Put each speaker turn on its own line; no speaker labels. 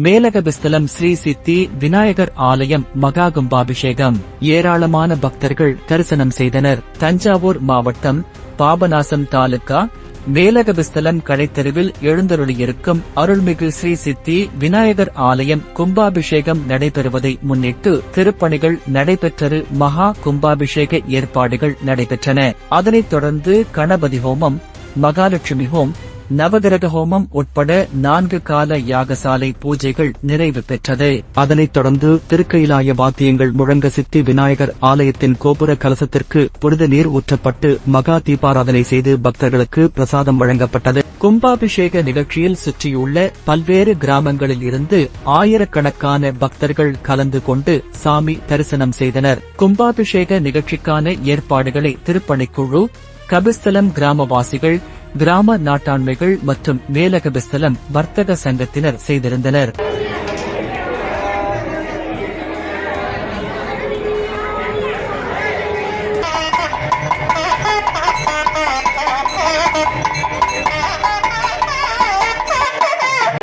மேலகபிஸ்தலம் ஸ்ரீ சித்தி விநாயகர் ஆலயம் மகா கும்பாபிஷேகம் ஏராளமான பக்தர்கள் தரிசனம் செய்தனர். தஞ்சாவூர் மாவட்டம் பாபநாசம் தாலுகா மேலகபிஸ்தலம் கடைத்தெருவில் எழுந்தருளியிருக்கும் அருள்மிகு ஸ்ரீ சித்தி விநாயகர் ஆலயம் கும்பாபிஷேகம் நடைபெறுவதை முன்னிட்டு திருப்பணிகள் நடைபெற்றது மகா கும்பாபிஷேக ஏற்பாடுகள் நடைபெற்றன. அதனைத் தொடர்ந்து கணபதி ஹோமம் மகாலட்சுமி ஹோம் நவகிரக ஹோமம் உட்பட நான்கு கால யாகசாலை பூஜைகள் நிறைவு பெற்றது. அதனைத் தொடர்ந்து திருக்கைலாய வாத்தியங்கள் முழங்க சித்தி விநாயகர் ஆலயத்தின் கோபுர கலசத்திற்கு புனித நீர் ஊற்றப்பட்டு மகா தீபாராதனை செய்து பக்தர்களுக்கு பிரசாதம் வழங்கப்பட்டது. கும்பாபிஷேக நிகழ்ச்சியில் சுற்றியுள்ள பல்வேறு கிராமங்களில் இருந்து ஆயிரக்கணக்கான பக்தர்கள் கலந்து கொண்டு சாமி தரிசனம் செய்தனர். கும்பாபிஷேக நிகழ்ச்சிக்கான ஏற்பாடுகளை திருப்பணிக்குழு கபிஸ்தலம் கிராமவாசிகள் கிராம நாட்டாண்மைகள் மற்றும் மேலகபிஸ்தலம் வர்த்தக சங்கத்தினர் செய்திருந்தனர்.